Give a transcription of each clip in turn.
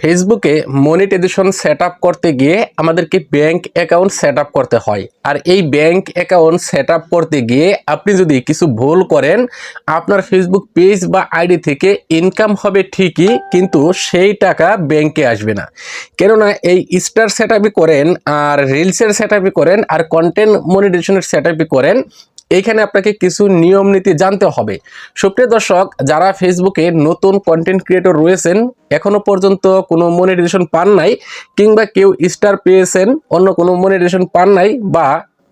ফেসবুকে monetization set করতে গিয়ে আমাদেরকে ব্যাংক অ্যাকাউন্ট সেট করতে হয়। আর এই ব্যাংক অ্যাকাউন্ট সেট করতে গিয়ে আপনি যদি কিছু ভুল করেন, আপনার ফেসবুক পেজ বা আইডি থেকে ইনকাম হবে ঠিকই, কিন্তু সেই টাকা ব্যাংকে আসবে না। কেননা এই স্টার সেট করেন আর রিলসের সেট করেন আর কন্টেন্ট মনিটাইজেশনের সেট করেন এইখানে আপনাকে কিছু নিয়ম নীতি জানতে হবে। সুপ্রিয় দর্শক, যারা ফেসবুকে নতুন কন্টেন্ট ক্রিয়েটর রয়েছেন, এখনও পর্যন্ত কোনো মনিটাইজেশন পান নাই, কিংবা কেউ স্টার পেয়েছেন, অন্য কোনো মনিটাইজেশন পান নাই, বা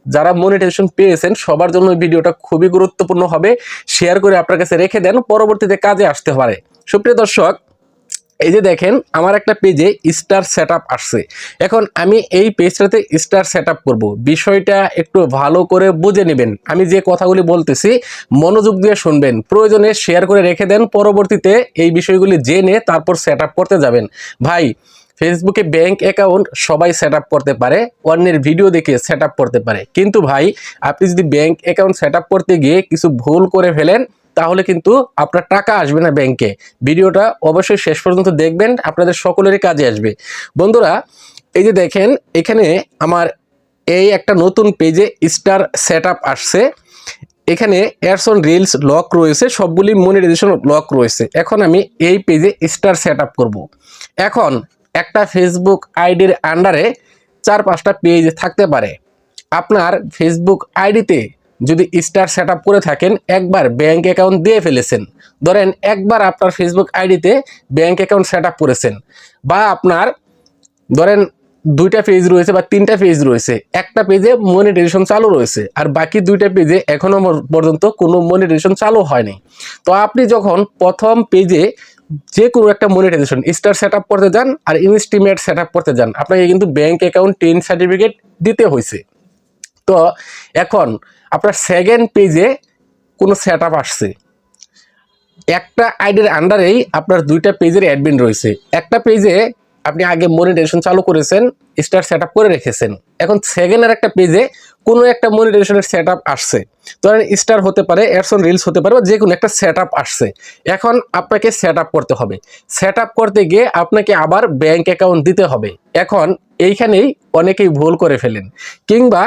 যারা মনিটাইজেশন পেয়েছেন, সবার জন্য ভিডিওটা খুবই গুরুত্বপূর্ণ হবে। শেয়ার করে আপনার কাছে রেখে দেন, পরবর্তীতে কাজে আসতে পারে। সুপ্রিয় দর্শক এই যে দেখেন, আমার একটা পেজে স্টার সেট আসছে। এখন আমি এই পেজটাতে স্টার সেট করব। বিষয়টা একটু ভালো করে বুঝে নেবেন। আমি যে কথাগুলি বলতেছি, মনোযোগ দিয়ে শুনবেন। প্রয়োজনে শেয়ার করে রেখে দেন। পরবর্তীতে এই বিষয়গুলি জেনে তারপর সেট করতে যাবেন। ভাই ফেসবুকে ব্যাংক অ্যাকাউন্ট সবাই সেট করতে পারে, অন্যের ভিডিও দেখে সেট করতে পারে। কিন্তু ভাই, আপনি যদি ব্যাংক অ্যাকাউন্ট সেট করতে গিয়ে কিছু ভুল করে ফেলেন তাহলে কিন্তু আপনার টাকা আসবে না ব্যাংকে ভিডিওটা অবশ্যই শেষ পর্যন্ত দেখবেন, আপনাদের সকলেরই কাজে আসবে। বন্ধুরা, এই যে দেখেন, এখানে আমার এই একটা নতুন পেজে স্টার সেট আসছে। এখানে এয়ারসন রিলস লক রয়েছে, সবগুলি মনিটাইজেশন লক রয়েছে। এখন আমি এই পেজে স্টার সেট আপ করব। এখন একটা ফেসবুক আইডির আন্ডারে চার পাঁচটা পেজ থাকতে পারে। আপনার ফেসবুক আইডিতে যদি স্টার সেট করে থাকেন, একবার ব্যাংক অ্যাকাউন্ট দিয়ে ফেলেছেন। ধরেন একবার আপনার ফেসবুক আইডিতে ব্যাংক অ্যাকাউন্ট সেট করেছেন বা আপনার ধরেন দুইটা পেজ রয়েছে বা তিনটা পেজ রয়েছে, একটা পেজে মনিটাইজেশন চালু রয়েছে আর বাকি দুইটা পেজে এখনও পর্যন্ত কোনো মনিটাইজেশন চালু হয়নি। তো আপনি যখন প্রথম পেজে যে কোনো একটা মনিটাইজেশন স্টার সেট করতে যান আর ইনস্টিমেট সেট করতে যান, আপনাকে কিন্তু ব্যাংক অ্যাকাউন্ট টেন সার্টিফিকেট দিতে হয়েছে তো এখন আপনার সেকেন্ড পেজে কোনো সেট আপ আসছে। একটা আইডির আন্ডারেই আপনার দুইটা পেজের অ্যাডমিন রয়েছে। একটা পেজে আপনি আগে মনিটাইজেশন চালু করেছেন স্টার সেট করে রেখেছেন। এখন সেকেন্ডের একটা পেজে কোনো একটা মনিটাইজেশনের সেট আপ আসছে। ধরেন স্টার হতে পারে এয়ারসন রিলস হতে পারে বা যে কোনো একটা সেট আসছে। এখন আপনাকে সেট করতে হবে। সেট আপ করতে গিয়ে আপনাকে আবার ব্যাংক অ্যাকাউন্ট দিতে হবে। এখন এইখানেই অনেকেই ভুল করে ফেলেন। কিংবা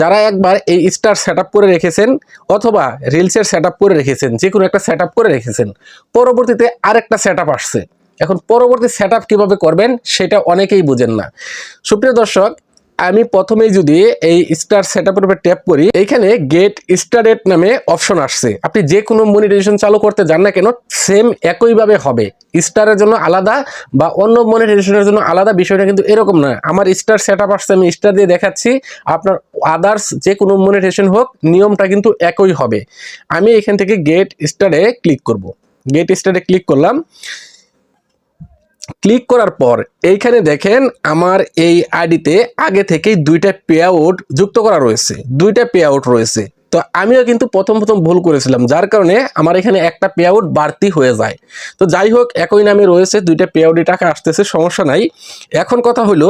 যারা একবার এই স্টার সেট করে রেখেছেন অথবা রিলসের সেট করে রেখেছেন, যে কোনো একটা সেট করে রেখেছেন, পরবর্তীতে আরেকটা সেট আপ আসছে। এখন পরবর্তী সেট আপ কীভাবে করবেন, সেটা অনেকেই বুঝেন না। সুপ্রিয় দর্শক আমি প্রথমেই যদি এই স্টার সেট আপের উপর ট্যাপ করি, এইখানে গেট স্টারেট নামে অপশন আসছে। আপনি যে কোনো মনিটাইজেশন চালু করতে যান না কেন সেম একইভাবে হবে। স্টারের জন্য আলাদা বা অন্য মনিটাইজেশনের জন্য আলাদা বিষয়টা কিন্তু এরকম নয়। আমার স্টার সেট আপ আসছে, আমি স্টার দিয়ে দেখাচ্ছি, আপনার আদার্স যে কোনো মনিটাইজেশন হোক, নিয়মটা কিন্তু একই হবে। আমি এখান থেকে গেট স্টারে ক্লিক করব। গেট স্টারে ক্লিক করলাম। ক্লিক করার পর এইখানে দেখেন আমার এই আইডিতে আগে থেকেই দুইটা পে আউট যুক্ত করা রয়েছে, দুইটা পে আউট রয়েছে। তো আমিও কিন্তু প্রথম প্রথম ভুল করেছিলাম, যার কারণে আমার এখানে একটা পে আউট বাড়তি হয়ে যায়। তো যাই হোক, একই নামে রয়েছে, দুইটা পে আউটে টাকা আসতেছে, সমস্যা নাই। এখন কথা হলো,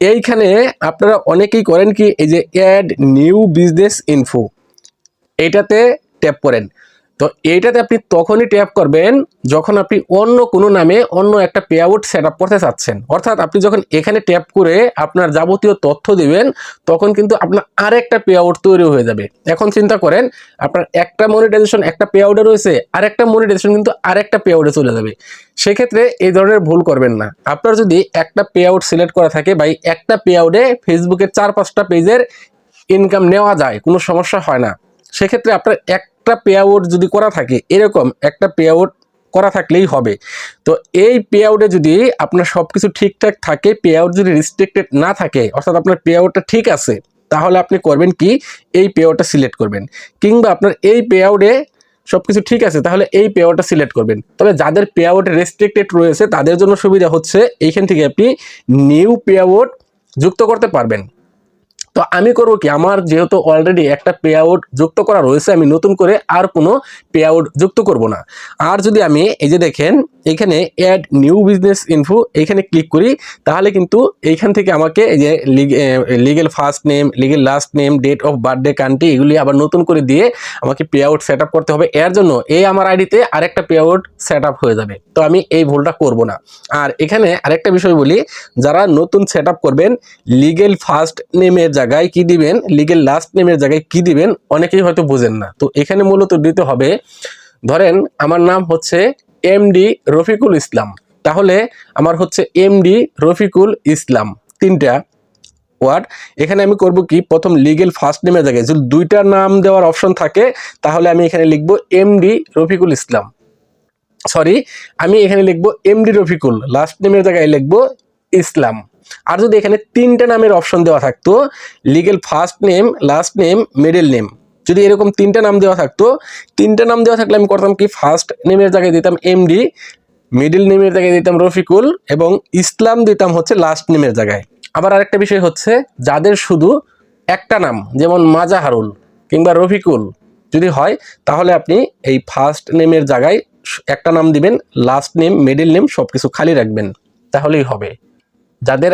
এইখানে আপনারা অনেকেই করেন কি, এই যে অ্যাড নিউ বিজনেস ইনফো এইটাতে ট্যাপ করেন। তো এইটাতে আপনি তখনই ট্যাপ করবেন যখন আপনি অন্য কোনো নামে অন্য একটা পে আউট সেট আপ করতে চাচ্ছেন। অর্থাৎ আপনি যখন এখানে ট্যাপ করে আপনার যাবতীয় তথ্য দিবেন, তখন কিন্তু আপনার আরেকটা পে আউট তৈরি হয়ে যাবে। এখন চিন্তা করেন, আপনার একটা মনিটাইজেশন একটা পে আউটে রয়েছে, আরেকটা মনিটাইজেশন কিন্তু আরেকটা পে আউটে চলে যাবে। সেক্ষেত্রে এই ধরনের ভুল করবেন না। আপনার যদি একটা পে আউট সিলেক্ট করা থাকে বা একটা পে আউটে ফেসবুকের চার পাঁচটা পেজের ইনকাম নেওয়া যায়, কোনো সমস্যা হয় না। সেক্ষেত্রে আপনার একটা পে আউট যদি করা থাকে, এরকম একটা পে আউট করা থাকলেই হবে। তো এই পে আউটে যদি আপনার সব কিছু ঠিকঠাক থাকে পে আউট যদি রিস্ট্রিক্টেড না থাকে, অর্থাৎ আপনার পে আউটটা ঠিক আছে, তাহলে আপনি করবেন কি? এই পে আউটটা সিলেক্ট করবেন। কিংবা আপনার এই পে আউটে সব কিছু ঠিক আছে, তাহলে এই পে আউটটা সিলেক্ট করবেন। তবে যাদের পে আউট রেস্ট্রিক্টেড রয়েছে, তাদের জন্য সুবিধা হচ্ছে, এইখান থেকে আপনি নিউ পে আউট যুক্ত করতে পারবেন। তো আমি করব কি? আমার যেহেতু অলরেডি একটা পে আউট যুক্ত করা রয়েছে, আমি নতুন করে আর কোনো পে আউট যুক্ত করব না। আর যদি আমি এই যে দেখেন এখানে অ্যাড নিউ বিজনেস ইনফো এখানে ক্লিক করি, তাহলে কিন্তু এইখান থেকে আমাকে যে legal first name legal last name date of birthday country এগুলি আবার নতুন করে দিয়ে আমাকে পে আউট সেট করতে হবে। এর জন্য এই আমার আইডিতে আরেকটা পে আউট সেট হয়ে যাবে। তো আমি এই ভুলটা করব না। আর এখানে আরেকটা বিষয় বলি, যারা নতুন সেট করবেন লিগেল ফার্স্ট নেমের জায়গায় কি দিবেন লিগেল লাস্ট নেমের জায়গায় কি দিবেন, অনেকেই হয়তো বোঝেন না। তো এখানে মূলত দিতে হবে, ধরেন আমার নাম হচ্ছে এমডি রফিকুল ইসলাম। তাহলে আমার হচ্ছে এমডি রফিকুল ইসলাম। তিনটা ওয়ার্ড। এখানে আমি করব কি? প্রথম লিগেল ফার্স্ট নেমের জায়গায়। যদি দুইটা নাম দেওয়ার অপশন থাকে, তাহলে আমি এখানে লিখব এমডি রফিকুল ইসলাম। সরি আমি এখানে লিখব এমডি রফিকুল। লাস্ট নেমের জায়গায় লিখব ইসলাম। আর যদি এখানে তিনটা নামের অপশন দেওয়া থাকতো legal first name last name middle name যদি এরকম তিনটা নাম দেওয়া থাকতো, তিনটা নাম দেওয়া থাকলে আমি করতাম কি ফার্স্ট নেমের জায়গায় দিতাম এমডি মিডিল নেমের জায়গায় দিতাম রফিকুল এবং ইসলাম দিতাম হচ্ছে লাস্ট নেমের জায়গায়। আবার আরেকটা বিষয় হচ্ছে, যাদের শুধু একটা নাম, যেমন মাজাহারুল কিংবা রফিকুল যদি হয়, তাহলে আপনি এই ফার্স্ট নেমের জায়গায় একটা নাম দিবেন লাস্ট নেম মিডিল নেম সব কিছু খালি রাখবেন। তাহলেই হবে। যাদের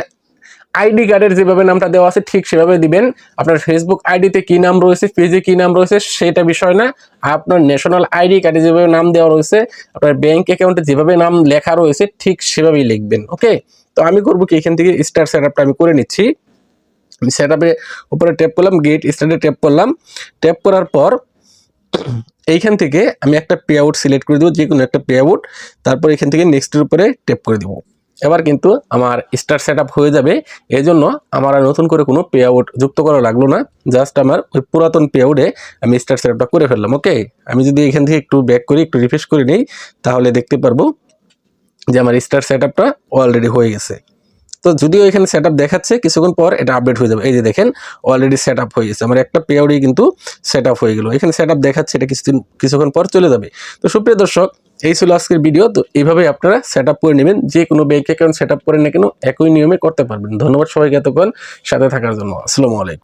আইডি কার্ডের যেভাবে নামটা দেওয়া আছে, ঠিক সেভাবে দিবেন। আপনার ফেসবুক আইডিতে কি নাম রয়েছে, পেজে কি নাম রয়েছে, সেটা বিষয় না। আপনার ন্যাশনাল আইডি কার্ডে যেভাবে নাম দেওয়া রয়েছে, আপনার ব্যাংক অ্যাকাউন্টে যেভাবে নাম লেখা রয়েছে, ঠিক সেভাবেই লিখবেন ওকে তো আমি করব কি, এখান থেকে স্টার সেট আপটা আমি করে নিচ্ছি। আমি সেট আপে উপরে ট্যাপ করলাম গেট স্টার্টে ট্যাপ করলাম। ট্যাপ করার পর এইখান থেকে আমি একটা পে আউট সিলেক্ট করে দেবো যে কোনো একটা পে আউট তারপর এখান থেকে নেক্সটের উপরে ট্যাপ করে দেবো। এবার কিন্তু আমার স্টার সেট হয়ে যাবে। এই জন্য আমার নতুন করে কোনো পে আউট যুক্ত করা লাগল না। জাস্ট আমার ওই পুরাতন পে আউটে আমি স্টার সেট করে ফেললাম ওকে আমি যদি এখান থেকে একটু ব্যাক করি, একটু রিফ্রেশ করে নিই, তাহলে দেখতে পারব যে আমার স্টার সেট অলরেডি হয়ে গেছে। তো যদিও এখানে সেট দেখাচ্ছে, কিছুক্ষণ পর এটা আপডেট হয়ে যাবে। এই যে দেখেন অলরেডি সেট হয়ে গেছে। আমার একটা পে আউটই কিন্তু সেট হয়ে গেল। এখানে সেট দেখাচ্ছে, এটা কিছুদিন কিছুক্ষণ পর চলে যাবে। তো সুপ্রিয় দর্শক এই ছিল আজকের ভিডিও তো এইভাবে আপনারা সেট করে নেবেন। যে কোনো ব্যাংক অ্যাকাউন্ট সেট করে না কেন, একই নিয়মে করতে পারবেন। ধন্যবাদ সবাইকে এতক্ষণ সাথে থাকার জন্য। আসসালামু আলাইকুম।